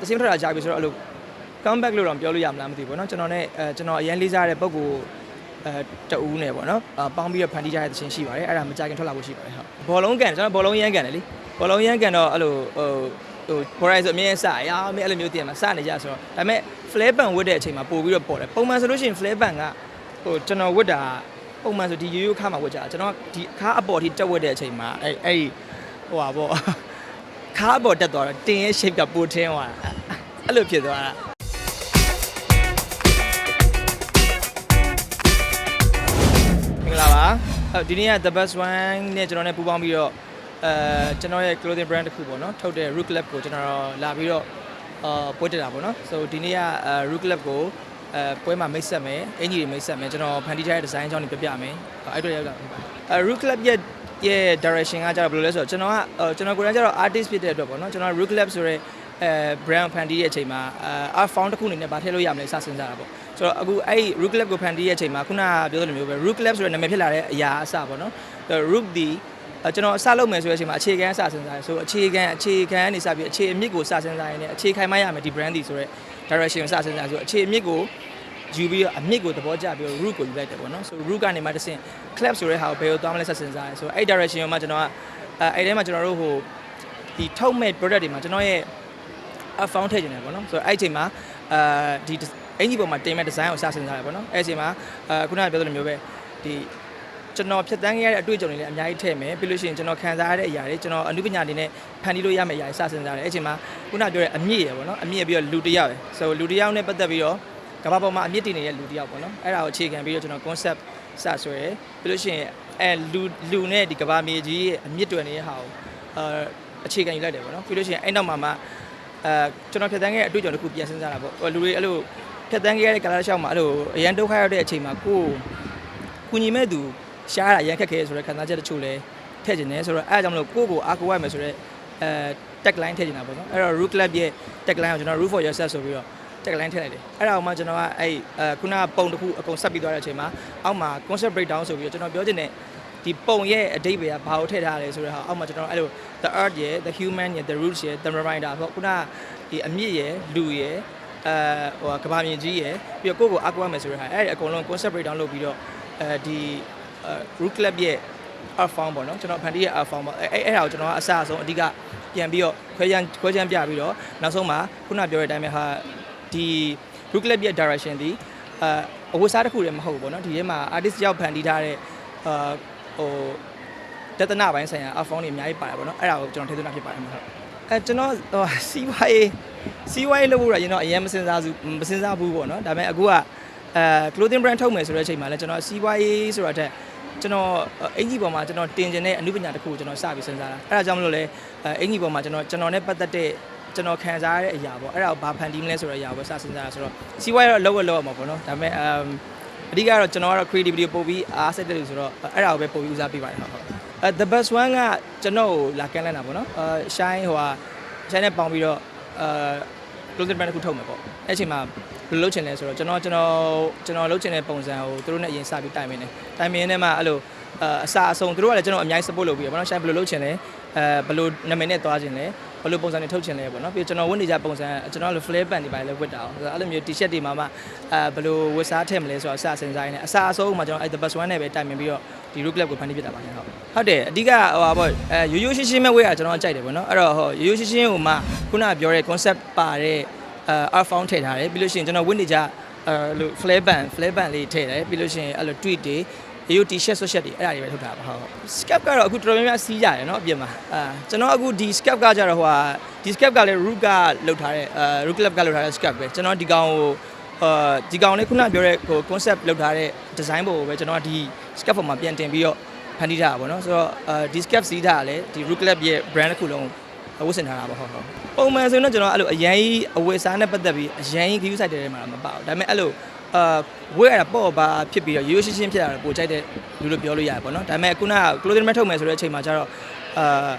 တချင်းထွက်တာကြာပြီဆိုတော့အဲ့လို comeback လို့တော့ပြောလို့ရမလားမသိဘူးပေါ့နော်ကျွန်တော်နဲ့အဲကျွန်တော်အရင်လေးစားတဲ့ပုံကိုအဲတအူးနဲ့ပေါ့နော်အာပေါင်းပြီးတော့ဖန်တီးကြတဲ့တချင်းရှိပါတယ်အဲ့ဒါမကြခင်ထွက်လာဖို့ရှိပါတယ်ဟုတ်ဘောလုံးကန်ကျွန်တော်ဘောလုံးရမ်းကန်တယ်လीဘောလုံးရမ်းကန်တော့အဲ့လိုဟိုဟို Horizon ဆိုအမြဲစရအောင်အဲ့လိုမျိုးတင်မှာစနေကြဆိုတော့ဒါပေမဲ့ flare ban ဝတ်တဲ့အချိန်မှာပို့ပြီးတော့ပေါ်တယ်ပုံမှန်ဆိုလို့ရှိရင် flare ban ကဟိုကျွန်တော်ဝတ်တာပုံမှန်ဆိုဒီရိုးရိုးခါမှာဝတ်ကြတာကျွန်တော်ဒီခါအပေါ်ထိတက်ဝတ်တဲ့အချိန်မှာအဲ့အဲ့ဒီဟိုပါပေါ့ခါအပေါ်တက်သွားတော့တင်ရဲ့ shape ကပိုထင်းသွားတာ အဲ့လိုဖြစ်သွားတာမင်္ဂလာပါအဲ့ဒီနေ့က the best one နဲ့ကျွန်တော်နဲ့ပူးပေါင်းပြီးတော့အဲကျွန်တော်ရဲ့ clothing brand တစ်ခုပေါ့နော်ထုတ်တဲ့ Root Club ကိုကျွန်တော်လာပြီးတော့အာပွဲတက်တာပေါ့နော် so ဒီနေ့ကအဲ Root Club ကိုအဲပွဲမှာမိတ်ဆက်မယ်အင်ကြီးတွေမိတ်ဆက်မယ်ကျွန်တော်ဖန်တီးထားတဲ့ design အကြောင်းတွေပြပြမယ်အဲ့အတွက်ရောက်တာဖြစ်ပါတယ်အဲ Root Club ရဲ့ရဲ့ direction ကကျတော့ဘယ်လိုလဲဆိုတော့ကျွန်တော်ကအဲကျွန်တော်ကိုယ်တိုင်ကျတော့ artist ဖြစ်တဲ့အတွက်ပေါ့နော်ကျွန်တော် Root Club ဆိုရဲ အဲ brand ဖန်တီးရဲ့အချိန်မှာအဲ art found တစ်ခုအနေနဲ့ဗာထည့်လို့ရမလဲစစဉ်းစားတာပေါ့ဆိုတော့အခုအဲ့ Root Club ကိုဖန်တီးရဲ့အချိန်မှာခုနကပြောသလိုမျိုးပဲ Root Club ဆိုတဲ့နာမည်ဖြစ်လာတဲ့အရာအစပေါ့နော် Root ဒီအဲကျွန်တော်အစလုပ်မယ်ဆိုတဲ့အချိန်မှာအခြေခံအစစဉ်းစားတယ်ဆိုအခြေခံအခြေခံကနေစပြီးအခြေအမြစ်ကိုစစဉ်းစားရင်းနဲ့အခြေခိုင်မှရမယ်ဒီ brand ဒီဆိုတဲ့ direction ကိုစစဉ်းစားဆိုအခြေအမြစ်ကိုယူပြီးတော့အမြစ်ကိုသဘောကျပြီးတော့ root ကိုယူလိုက်တယ်ပေါ့နော်ဆို root ကနေမှတစ်ဆင့် clap ဆိုတဲ့ဟာကိုဘယ်လိုသွားမလဲဆက်စဉ်းစားရဲဆိုအဲ့ direction ကိုမှကျွန်တော်ကအဲအဲ့ထဲမှာကျွန်တော်တို့ဟိုဒီထုတ်မဲ့ product တွေမှာကျွန်တော်ရဲ့ အဖောင်းထည့်နေတယ်ပေါ့နော်ဆိုတော့အဲ့အချိန်မှာအာဒီအင်ကြီးပေါ်မှာတင်မဲ့ဒီဇိုင်းကိုစဆင်စားတယ်ပေါ့နော်အဲ့အချိန်မှာအာခုနကပြောသလိုမျိုးပဲဒီကျွန်တော်ဖြတ်တန်းခဲ့ရတဲ့အတွေ့အကြုံတွေလည်းအများကြီးထည့်မယ်ပြီးလို့ရှိရင်ကျွန်တော်ခံစားရတဲ့အရာတွေကျွန်တော်အနုပညာတွေနဲ့ဖန်တီးလို့ရမယ့်အရာတွေစဆင်စားတယ်အဲ့အချိန်မှာခုနကပြောတဲ့အမြင့်ရယ်ပေါ့နော်အမြင့်ပြီးတော့လူတစ်ယောက်ရယ်ဆိုလူတစ်ယောက်နဲ့ပတ်သက်ပြီးတော့ကမ္ဘာပေါ်မှာအမြင့်တင်နေတဲ့လူတစ်ယောက်ပေါ့နော်အဲ့ဒါကိုအခြေခံပြီးတော့ကျွန်တော် concept စဆွဲတယ်ပြီးလို့ရှိရင်အဲလူလူနဲ့ဒီကမ္ဘာမြေကြီးရဲ့အမြင့်တွယ်နေတဲ့ဟာကိုအာအခြေခံယူလိုက်တယ်ပေါ့နော်ပြီးလို့ရှိရင်အဲ့နောက်မှာမှ အဲကျွန်တော်ဖြတ်တန်းခဲ့တဲ့အတွေ့အကြုံတစ်ခုပြန်စဉ်းစားတာပေါ့ဟိုလူတွေအဲ့လိုဖြတ်တန်းခဲ့ရတဲ့ကာလတစ်လျှောက်မှာအဲ့လိုအရန်ဒုက္ခရောက်တဲ့အချိန်မှာကိုယ်ကုညီမဲ့သူရှားတာရန်ခက်ခဲဆိုတဲ့ခံစားချက်တချို့လည်းထည့်ကျင်တယ်ဆိုတော့အဲ့အကြောင်းမလို့ကိုယ့်ကိုအားကိုးရမယ်ဆိုတော့အဲ tag line ထည့်ကျင်တာပေါ့နော်အဲ့တော့ root club ရဲ့ tag line ကိုကျွန်တော် root for yourself ဆိုပြီးတော့ tag line ထည့်လိုက်တယ်အဲ့ဒါအောင်မှကျွန်တော်ကအဲ့အဲခုနကပုံတစ်ခုအကုန်ဆက်ပြီးသွားတဲ့အချိန်မှာအောက်မှာ concept breakdown ဆိုပြီးတော့ကျွန်တော်ပြောချင်တဲ့ဒီပုံရဲ့အတိတ်ပဲကဘာကိုထည့်ထားလဲဆိုတဲ့ဟာအောက်မှာကျွန်တော်အဲ့လို the earth ရဲ့ the human ရဲ့ the roots ရဲ့ the reminder ဆိုတော့ခုနကဒီအမြင့်ရဲ့လူရဲ့အဲဟိုကဘာမြင်ကြီးရဲ့ပြီးတော့ကိုယ့်ကိုအကွာမယ်ဆိုတဲ့ဟာအဲ့ဒီအကုန်လုံး concept breakdown လုပ်ပြီးတော့အဲဒီအဲ root club ရဲ့ art form ပေါ့နော်ကျွန်တော်ဖန်တီးရဲ့ art form ပေါ့အဲအဲ့အဲ့ဒါကိုကျွန်တော်ကအစအဆုံးအဓိကပြန်ပြီးတော့ခွဲချမ်းခွဲချမ်းပြပြီးတော့နောက်ဆုံးမှာခုနပြောတဲ့အတိုင်းပဲဟာဒီ root club ရဲ့ direction ဒီအာအဝတ်စားတစ်ခုလည်းမဟုတ်ဘူးပေါ့နော်ဒီထဲမှာ artist ရောက်ဖန်တီးထားတဲ့အာဟို တဒနာပိုင်းဆိုင်ရာ art form တွေအများကြီးပါတယ်ပေါ့နော်အဲ့ဒါကိုကျွန်တော်ထည့်သွင်းတာဖြစ်ပါတယ်မှာဟုတ်အဲကျွန်တော်ဟိုစီးပွားရေးစီးပွားရေးလုပ်ဖို့ရရင်တော့အရင်မစင်စားဘူးမစင်စားဘူးပေါ့နော်ဒါပေမဲ့အခုကအဲ clothing brand ထုတ်မယ်ဆိုတဲ့အချိန်မှာလည်းကျွန်တော်စီးပွားရေးဆိုတာတက်ကျွန်တော်အင်ကြီးပေါ်မှာကျွန်တော်တင်ကျင်တဲ့အမှုပညာတစ်ခုကိုကျွန်တော်စပြီးစဉ်းစားတာအဲ့ဒါကြောင့်မလို့လဲအင်ကြီးပေါ်မှာကျွန်တော်ကျွန်တော်နဲ့ပတ်သက်တဲ့ကျွန်တော်ခံစားရတဲ့အရာပေါ့အဲ့ဒါကိုဘာဖန်တီးမလဲဆိုတဲ့အရာကိုစစဉ်းစားတာဆိုတော့စီးပွားရေးတော့လောက်ရလောက်ရမှာပေါ့နော်ဒါပေမဲ့အမ်အဓိကတော့ကျွန်တော်ကတော့ creativity ပို့ပြီးအားစိတ်တဲ့လူဆိုတော့အဲ့ဒါကိုပဲပို့ပြီးဦးစားပေးပါတယ်ဟုတ်ဟုတ် အဲ the best one ကကျွန်တော်ကိုလာကန်လန့်တာပေါ့နော်အဲ shine ဟိုဟာ shine နဲ့ပေါင်းပြီးတော့အဲ clothing brand တစ်ခုထုတ်မယ်ပေါ့အဲ့အချိန်မှာဘယ်လိုလုပ်ချင်လဲဆိုတော့ကျွန်တော်ကျွန်တော်ကျွန်တော်လုပ်ချင်တဲ့ပုံစံကိုသူတို့နဲ့အရင်စပြီးတိုင်မင်းတယ်တိုင်မင်းနဲ့မှအဲ့လိုအစာအဆုံးသူတို့ကလည်းကျွန်တော်အများကြီး support လုပ်ပြီးရပေါ့နော် shine ဘယ်လိုလုပ်ချင်လဲအဲဘယ်လိုနာမည်နဲ့သွားချင်လဲဘယ်လိုပုံစံတွေထုတ်ချင်လဲပေါ့နော်ပြီးကျွန်တော်ဝတ်နေကြပုံစံကျွန်တော်လည်း flare band တွေပါလေဝတ်တာအောင်အဲ့လိုမျိုး t-shirt တွေမှာမှအဲဘယ်လိုဝတ်စားထည့်မလဲဆိုတော့အစာစဉ်းစားရင်းနဲ့အစာအဆုံးမှာကျွန်တော်အဲ့ the best one နဲ့ပဲတိုင်မင်ပြီးတော့ဒီ root club ကိုဖန်တီးပြတာပါခင်ဗျဟုတ်ဟုတ်တယ်အဓိကဟိုပါပေါ့အဲရိုးရိုးရှင်းရှင်းပဲဝေးရကျွန်တော်ကြိုက်တယ်ပေါ့နော်အဲ့တော့ဟိုရိုးရိုးရှင်းရှင်းဟိုမှာခုနကပြောတဲ့ concept ပါတဲ့အဲ art found ထည့်ထားတယ်ပြီးလို့ရှိရင်ကျွန်တော်ဝတ်နေကြအဲလို့ flare band flare band လေးထည့်တယ်ပြီးလို့ရှိရင်အဲ့လို tweet တွေ ရိုး t-shirt sweatshirt တွေအဲ့ဒါတွေပဲထုတ်တာပါဟုတ် scalp ကတော့အခုတော်တော်များများစီးကြတယ်เนาะအပြင်မှာအာကျွန်တော်အခုဒီ scalp ကကြတော့ဟိုဟာဒီ scalp ကလည်း root ကလောက်ထားတဲ့အာ root club ကလောက်ထားတဲ့ scalp ပဲကျွန်တော်ဒီကောင်ကိုအာဒီကောင်လေးခုနပြောတဲ့ဟို concept လောက်ထားတဲ့ design ပုံကိုပဲကျွန်တော်ကဒီ scalp ပေါ်မှာပြန်တင်ပြီးတော့ဖန်တီးထားတာပေါ့နော်ဆိုတော့အာဒီ scalp စီးထားတာလည်းဒီ root club ရဲ့ brand တစ်ခုလုံးဝတ်ဆင်ထားတာပေါ့ဟုတ်ဟုတ်ပုံမှန်ဆိုရင်တော့ကျွန်တော်အဲ့လိုအရန်ကြီးအဝယ်စားနဲ့ပတ်သက်ပြီးအရန်ကြီး view site တွေမှာတော့မပါဘူးဒါပေမဲ့အဲ့လို အာဝယ်ရတာပေါ့ပါဖြစ်ပြီးတော့ရိုးရိုးရှင်းရှင်းဖြစ်တာတော့ပိုကြိုက်တဲ့လူလို့ပြောလို့ရတယ်ပေါ့နော်ဒါပေမဲ့ခုနက clothing brand ထုတ်မယ်ဆိုတဲ့အချိန်မှာကျတော့အာ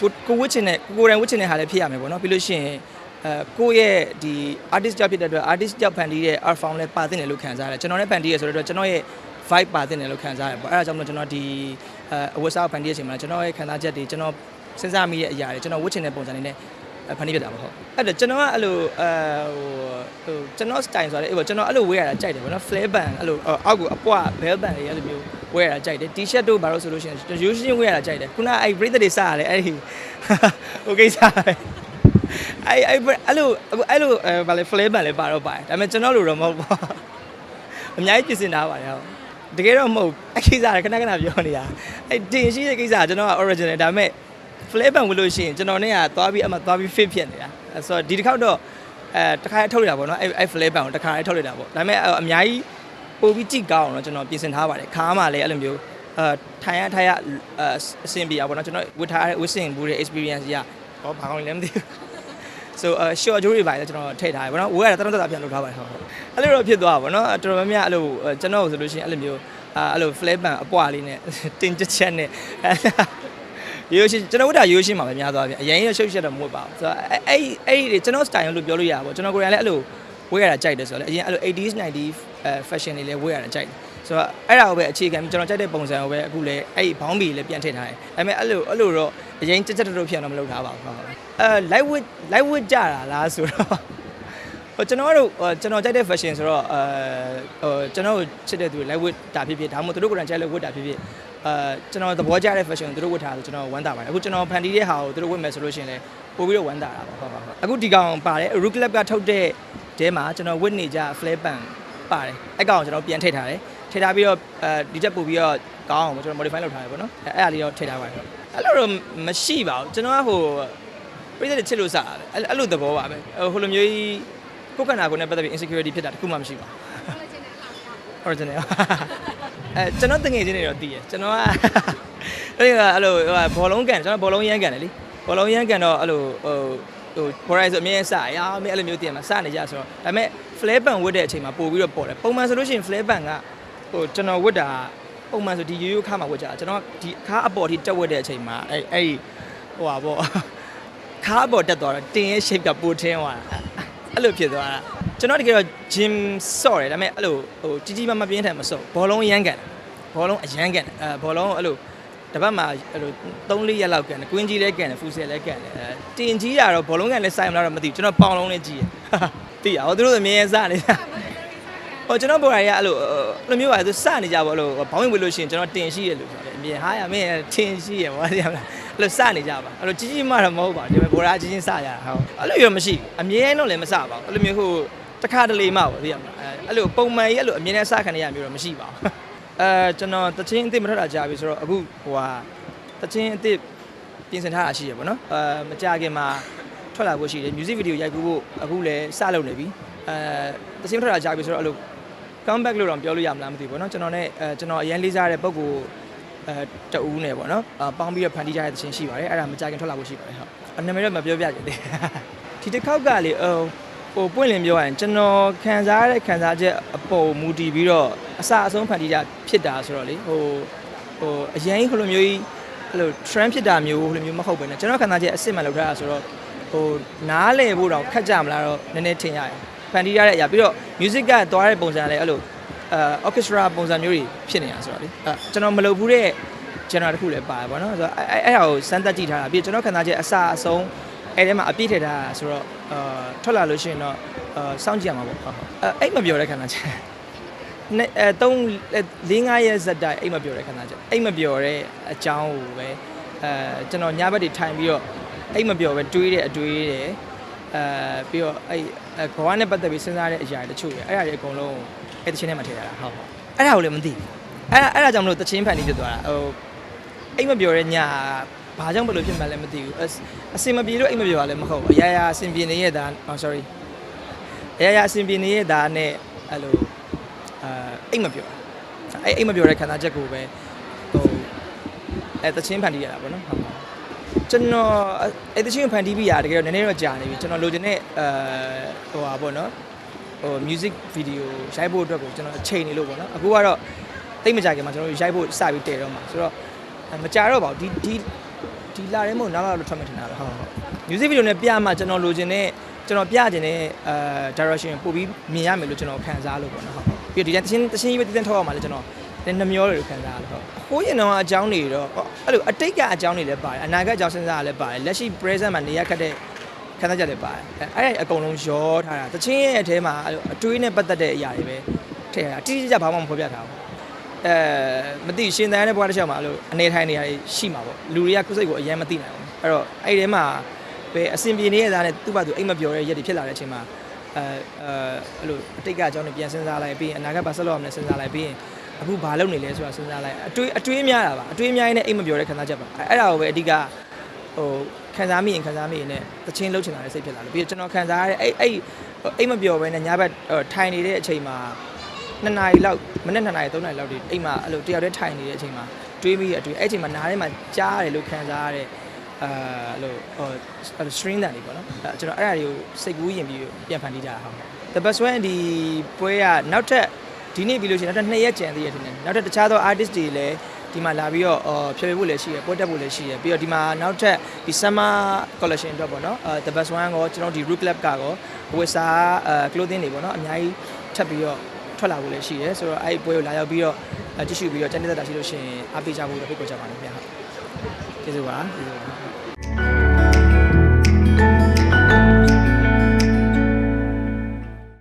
ကိုကိုဝတ်ချင်တဲ့ကိုကိုယ်တိုင်ဝတ်ချင်တဲ့ဟာလည်းဖြစ်ရမယ်ပေါ့နော်ပြီးလို့ရှိရင်အဲကိုယ့်ရဲ့ဒီ artist ကြောင့်ဖြစ်တဲ့အတွက် artist ကြောင့်ဖန်တီးတဲ့ art form လည်းပါတင်တယ်လို့ခံစားရတယ်ကျွန်တော်လည်းဖန်တီးရဆိုတော့ကျွန်တော်ရဲ့ vibe ပါတင်တယ်လို့ခံစားရတယ်ပေါ့အဲဒါကြောင့်မလို့ကျွန်တော်ဒီအဲအဝတ်စားဖန်တီးတဲ့အချိန်မှာကျွန်တော်ရဲ့ခံစားချက်တွေကျွန်တော်စဉ်းစားမိတဲ့အရာတွေကျွန်တော်ဝတ်ချင်တဲ့ပုံစံတွေနဲ့ ဖန်တီးဖြစ်တာပေါ့ဟုတ်အဲ့တော့ကျွန်တော်ကအဲ့လိုအဲဟိုဟိုကျွန်တော် style ဆိုတော့အဲ့ပေါ့ကျွန်တော်အဲ့လိုဝေးရတာကြိုက်တယ်ပေါ့နော် flare band အဲ့လိုအောက်ကိုအပွား bell band တွေအဲ့လိုမျိုးဝေးရတာကြိုက်တယ် t-shirt တို့ဘာလို့ဆိုလို့ရှိရင်ရိုးရှင်းဝေးရတာကြိုက်တယ်ခုနအဲ့ bracelet တွေစရတယ်အဲ့ဒီဟိုကိစ္စပဲအဲ့အဲ့အဲ့လိုအခုအဲ့လိုအဲဘာလဲ flare band လည်းပါတော့ပါတယ်ဒါပေမဲ့ကျွန်တော်လိုတော့မဟုတ်ပါဘူးအများကြီးပြင်ဆင်ထားပါတယ်ဟုတ်တကယ်တော့မဟုတ်အဲ့ကိစ္စကခဏခဏပြောနေတာအဲ့တင်ရှိတဲ့ကိစ္စကကျွန်တော်က original ဒါပေမဲ့ flare band ဝင်လို့ရှိရင်ကျွန်တော်နဲ့ကသွားပြီးအမှသွားပြီး fit ဖြစ်နေတာအဲ့ဆိုတော့ဒီတစ်ခေါက်တော့အဲတစ်ခါထုတ်လိုက်တာပေါ့နော်အဲ့အဲ့ flare band ကိုတစ်ခါလေးထုတ်လိုက်တာပေါ့ဒါပေမဲ့အဲ့အများကြီးပို့ပြီးကြည့်ကောင်းအောင်တော့ကျွန်တော်ပြင်ဆင်ထားပါတယ်ခါမှလည်းအဲ့လိုမျိုးအဲထိုင်ရထိုင်ရအအဆင်ပြေအောင်ပေါ့နော်ကျွန်တော်ဝတ်ထားတဲ့ဝတ်ဆင်ဘူးတဲ့ experience ကြီးကဟောဘာကောင်းလဲမသိဘူး so အ short jewelry တွေပါလေကျွန်တော်ထည့်ထားတယ်ဗောနော်ဝယ်ရတာတန်းတန်းပြန်လုပ်ထားပါတယ်ဟုတ်ဟုတ်အဲ့လိုတော့ဖြစ်သွားပါဗောနော်တော်တော်များများအဲ့လိုကျွန်တော်ဆိုလို့ရှိရင်အဲ့လိုမျိုးအဲ့လို flare band အပွားလေးနဲ့တင်ချက်ချက်နဲ့ ရိုးရှင်းကျွန်တော်ဝတ်တာရိုးရှင်းပါပဲများသွားပြန်အရင်ရရှုပ်ရှက်တော့မဝတ်ပါဘူးဆိုတော့အဲ့အဲ့အဲ့ဒီကျွန်တော် style လို့ပြောလို့ရပါဗောကျွန်တော်ကိုယ်တိုင်လည်းအဲ့လိုဝယ်ရတာကြိုက်တယ်ဆိုတော့လေအရင်အဲ့လို 80s 90s fashion တွေလည်းဝယ်ရတာကြိုက်တယ်ဆိုတော့အဲ့ဒါကိုပဲအခြေခံပြီးကျွန်တော်ကြိုက်တဲ့ပုံစံကိုပဲအခုလည်းအဲ့ဒီဘောင်းဘီလည်းပြန်ထည့်ထားတယ်ဒါပေမဲ့အဲ့လိုအဲ့လိုတော့အရင်ချက်ချက်တုတ်ဖြစ်အောင်တော့မလုပ်ထားပါဘူးဟုတ်ဟုတ်အဲ light weight light weight ကြတာလားဆိုတော့ဟို ကျွန်တော်တို့ဟိုကျွန်တော်ကြိုက်တဲ့ fashion ဆိုတော့အဲဟိုကျွန်တော်ချစ်တဲ့သူတွေ light weight တာဖြစ်ဖြစ်ဒါမှမဟုတ်သူတို့ကိုယ်တိုင်ကြိုက်လို့ဝတ်တာဖြစ်ဖြစ်အဲကျွန်တော်သဘောကျတဲ့ fashion ကိုသူတို့ဝတ်ထားဆိုကျွန်တော်ဝမ်းသာပါတယ်အခုကျွန်တော်ဖန်တီးတဲ့ဟာကိုသူတို့ဝတ်မယ်ဆိုလို့ရှိရင်လည်းပို့ပြီးတော့ဝမ်းသာတာပေါ့ဟုတ်ဟုတ်ဟုတ်အခုဒီကောင်ပါတယ် Rook Club ကထုတ်တဲ့တဲမှာကျွန်တော်ဝတ်နေကြ flare band ပါတယ်အဲ့ကောင်ကိုကျွန်တော်ပြန်ထည့်ထားတယ်ထည့်ထားပြီးတော့အဲဒီတက်ပို့ပြီးတော့ကောင်းအောင်ကျွန်တော် modify လုပ်ထားတယ်ပေါ့နော်အဲ့အဲ့အရာလေးတော့ထည့်ထားပါတယ်အဲ့လိုတော့မရှိပါဘူးကျွန်တော်ကဟိုပြည့်တဲ့ချစ်လို့စားတယ်အဲ့အဲ့လိုသဘောပါပဲဟိုလိုမျိုးကြီး ကိုယ်ခန္ဓာကိုယ်နဲ့ပတ်သက်ပြီး insecurity ဖြစ်တာတခုမှမရှိပါဘူး original အဲကျွန်တော်တငယ်ချင်းတွေတော့တည်ရကျွန်တော်ကအဲ့ကအဲ့လိုဘောလုံးကန်ကျွန်တော်ဘောလုံးရမ်းကန်တယ်လीဘောလုံးရမ်းကန်တော့အဲ့လိုဟိုဟို borai ဆိုအမြဲစရာမင်းအဲ့လိုမျိုးတည်ရမှာစနေကြဆိုတော့ဒါပေမဲ့ flare band ဝတ်တဲ့အချိန်မှာပို့ပြီးတော့ပေါ်တယ်ပုံမှန်ဆိုလို့ရှိရင် flare band ကဟိုကျွန်တော်ဝတ်တာပုံမှန်ဆိုဒီရိုးရိုးခါမှာဝတ်ကြတာကျွန်တော်ဒီခါအပေါ်ထိတက်ဝတ်တဲ့အချိန်မှာအဲ့အဲ့ဟိုပါပေါ့ခါပေါ်တက်သွားတော့တင်းရဲ့ shape ကပိုထင်းသွားတာ အဲ့လိုဖြစ်သွားတာကျွန်တော်တကယ်တော့ gym ဆော့တယ်ဒါပေမဲ့အဲ့လိုဟိုကြီးကြီးမားမားပြင်းထန်မဆော့ဘောလုံးရမ်းကန်တယ်ဘောလုံးအရမ်းကန်တယ်အဲဘောလုံးအဲ့လိုတစ်ပတ်မှာအဲ့လို3 4ရက်လောက်ကန်တယ်ကွင်းကြီးလည်းကန်တယ်ဖူဆယ်လည်းကန်တယ်အဲတင်ကြီးတာတော့ဘောလုံးကန်လည်းစိုက်မလားတော့မသိဘူးကျွန်တော်ပေါင်လုံးလည်းကြီးတယ်သိရအောင်သူတို့အမြဲစနေတာ ဟိုကျွန်တော်ပေါ်ရရအဲ့လိုအဲ့လိုမျိုးပါသူစနေကြပါလို့ဘောင်းဝင်ဝင်လို့ရှိရင်ကျွန်တော်တင်ရှိရလို့ပြောတယ်အမြင်ဟာရမင်းတင်ရှိရဘာသိရမလားအဲ့လိုစနေကြပါအဲ့လိုကြီးကြီးမားတော့မဟုတ်ပါဘူးဒီမဲ့ဘောရာကြီးချင်းစရတာဟုတ်အဲ့လိုရမရှိဘူးအမြဲတော့လည်းမစပါဘူးအဲ့လိုမျိုးဟိုတစ်ခါတလေမှပေါ့သိရမလားအဲအဲ့လိုပုံမှန်ကြီးအဲ့လိုအမြဲတမ်းစခံနေရမျိုးတော့မရှိပါဘူးအဲကျွန်တော်တချင်းအစ်စ်မထွက်တာကြာပြီဆိုတော့အခုဟိုဟာတချင်းအစ်စ်ပြင်ဆင်ထားတာရှိရပါတော့အဲမကြခင်မှာထွက်လာဖို့ရှိတယ် music video ရိုက်ကူဖို့အခုလည်းစလုပ်နေပြီအဲတချင်းထွက်တာကြာပြီဆိုတော့အဲ့လို comeback လို့တော့ပြောလို့ရမလားမသိဘူးเนาะကျွန်တော်နဲ့အဲကျွန်တော်အရင်လေးစားတဲ့ပုံကိုအဲတအူးနဲ့ပေါ့နော်အပေါင်းပြီးတော့ဖန်တီးကြတဲ့သချင်းရှိပါတယ်အဲ့ဒါမကြခင်ထွက်လာဖို့ရှိပါတယ်ဟုတ်အနာမည်တော့မပြောပြချင်သေးဒီတစ်ခေါက်ကလေဟိုဟိုပွင့်လင်းပြောရရင်ကျွန်တော်ခံစားရတဲ့ခံစားချက်အပေါ်မူတည်ပြီးတော့အစအဆုံးဖန်တီးကြဖြစ်တာဆိုတော့လေဟိုဟိုအရင်ဟိုလိုမျိုးကြီးအဲ့လို trend ဖြစ်တာမျိုးဟိုလိုမျိုးမဟုတ်ဘဲねကျွန်တော်ခံစားချက်အစ်စ်မှလောက်ထားတာဆိုတော့ဟိုနားလည်ဖို့တော့ခက်ကြမလားတော့နည်းနည်းထင်ရတယ် ဖန်တီးရတဲ့အရာပြီးတော့ music ကသွားတဲ့ပုံစံလည်းအဲ့လိုအဲ orchestra ပုံစံမျိုးတွေဖြစ်နေတာဆိုတော့လေအဲကျွန်တော်မလုပ်ဘူးတဲ့ genre တစ်ခုလည်းပါတယ်ဗောနော်ဆိုတော့အဲအဲ့အဲ့ဟာကိုစမ်းသပ်ကြည့်ထားတာပြီးကျွန်တော်ခံစားချက်အစအဆုံးအဲ့ထဲမှာအပြည့်ထည့်ထားတာဆိုတော့အာထွက်လာလို့ရှိရင်တော့အာစောင့်ကြည့်ရမှာပေါ့ဟုတ်ဟုတ်အဲအဲ့မပြောတဲ့ခံစားချက်နဲ့အဲ3 4 5ရက်ဇက်တိုင်အိတ်မပြောတဲ့ခံစားချက်အိတ်မပြောတဲ့အကြောင်းကိုပဲအဲကျွန်တော်ညဘက်တွေထိုင်ပြီးတော့အိတ်မပြောပဲတွေးတဲ့အတွေးတွေ အဲပြီးတော့အဲ့ဘဝနဲ့ပတ်သက်ပြီးစဉ်းစားတဲ့အရာတွေတချို့ရအဲ့အရာတွေအကုန်လုံးအဲ့တချင်းထဲမှာထည့်ထားတာဟုတ်ဟုတ်အဲ့ဒါကိုလည်းမသိဘူးအဲ့အဲ့ဒါကြောင့်မလို့တချင်းဖန်တီးဖြစ်သွားတာဟိုအိမ်မပြောတဲ့ညဘာကြောင့်ဘယ်လိုဖြစ်မှန်းလည်းမသိဘူးအစအစင်မပြေလို့အိမ်မပြောတာလည်းမဟုတ်ဘူးအရာရာအစင်ပြေနေရတာ oh sorry အရာရာအစင်ပြေနေရတာနဲ့အဲ့လိုအာအိမ်မပြောတာအဲ့အိမ်မပြောတဲ့ခံစားချက်ကိုပဲဟိုအဲ့တချင်းဖန်တီးရတာပေါ့နော်ဟုတ်ပါ ကျွန်တော်အဲ့တချင်းဖန်တီးပြီးရတကယ်တော့နည်းနည်းတော့ကြာနေပြီကျွန်တော်လိုချင်တဲ့အဲဟိုဟာပေါ့နော်ဟို music video ရိုက်ဖို့အတွက်ကိုကျွန်တော်အချိန်နေလို့ပေါ့နော်အခုကတော့တိတ်မကြခင်မှာကျွန်တော်ရိုက်ဖို့စပြီးတည်တော့မှာဆိုတော့မကြတော့ပါဘူးဒီဒီဒီလာရဲမို့နောက်လာလို့ထွက်မှထင်တာပဲဟုတ်ဟုတ် music video နဲ့ပြမှကျွန်တော်လိုချင်တဲ့ကျွန်တော်ပြချင်တဲ့အဲ direction ပို့ပြီးမြင်ရမယ်လို့ကျွန်တော်ခံစားလို့ပေါ့နော်ဟုတ်ပြီးတော့ဒီတချင်းတချင်းကြီးပဲတည်တန်းထောက်ရမှာလေကျွန်တော်လည်း နှမျောတယ်လို့ခံစားရလို့ဟုတ်ဟိုးရင်တော့အကြောင်းတွေတော့အဲ့လိုအတိတ်ကအကြောင်းတွေလည်းပါတယ်အနာဂတ်အကြောင်းစဉ်းစားရလည်းပါတယ်လက်ရှိ present မှာနေရခက်တဲ့ခခံစားချက်တွေပါတယ်အဲအဲ့ဒါအကုန်လုံးရောထားတာတချင်းရဲ့အထဲမှာအဲ့လိုအတွေးနဲ့ပတ်သက်တဲ့အရာတွေပဲထည့်ရတာတိတိကျကျဘာမှမဖော်ပြထားဘူးအဲမသိရှင်သန်တဲ့ဘဝတစ်လျှောက်မှာအဲ့လိုအနေထိုင်နေရရှိမှာပေါ့လူတွေကကိုယ်စိတ်ကိုအရင်မသိနိုင်ဘူးအဲ့တော့အဲ့ဒီထဲမှာပဲအစဉ်ပြေနေရတဲ့နဲ့သူ့ဘာသူအိမ်မပြောတဲ့ရက်တွေဖြစ်လာတဲ့အချိန်မှာအဲအဲအဲ့လိုအတိတ်ကအကြောင်းတွေပြန်စဉ်းစားလိုက်ပြီးရင်အနာဂတ်ဘာဆက်လုပ်ရမလဲစဉ်းစားလိုက်ပြီးရင် အခုဘာလုပ်နေလဲဆိုတာစဉ်းစားလိုက်အတွေးအတွေးများတာပါအတွေးများရင်လည်းအိမ်မပြောတဲ့ခံစားချက်ပါအဲ့အဲ့ဒါကိုပဲအဓိကဟိုခံစားမိရင်ခံစားမိရင်လည်းတချင်းလှုပ်ချင်တာလည်းစိတ်ဖြစ်လာတယ်ပြီးတော့ကျွန်တော်ခံစားရတဲ့အဲ့အဲ့အိမ်မပြောဘဲနဲ့ညဘက်ထိုင်နေတဲ့အချိန်မှာ2နာရီလောက်မနေ့2နာရီ3နာရီလောက်ဒီအိမ်မှာအဲ့လိုတယောက်တည်းထိုင်နေတဲ့အချိန်မှာတွေးမိတဲ့အတွေ့အဲ့အချိန်မှာနားထဲမှာကြားရတယ်လို့ခံစားရတဲ့အာအဲ့လိုဟို string တန်လေးပေါ့နော်အဲ့ကျွန်တော်အဲ့ဒါတွေကိုစိတ်ကူးရင်ပြီးပြန်ဖန်တီးကြတာဟုတ် The best one ဒီပွဲကနောက်ထပ် ဒီနေ့ပြီးလို့ရှိရင်နောက်ထပ်2ရက်ကျန်သေးတယ်ထင်တယ်နောက်ထပ်တခြားသော artist တွေလည်းဒီမှာလာပြီးတော့အော်ဖြည့်ဖြည့်ဖို့လည်းရှိရယ်ပွဲတက်ဖို့လည်းရှိရယ်ပြီးတော့ဒီမှာနောက်ထပ်ဒီ summer collection အတွက်ပေါ့နော်အဲ The best one ကိုကျွန်တော်ဒီ root club ကတော့ဝစ်စာအဲ clothing တွေပေါ့နော်အများကြီးထပ်ပြီးတော့ထွက်လာဖို့လည်းရှိရယ်ဆိုတော့အဲ့ဒီပွဲကိုလာရောက်ပြီးတော့အဲကြည့်ရှုပြီးတော့ကျန်တဲ့တာရှိလို့ရှိရင်အားပေးကြဖို့တော့ဖိတ်ခေါ်ချပါတယ်ခင်ဗျာဟုတ်ကျေးဇူးပါကျေးဇူးပါ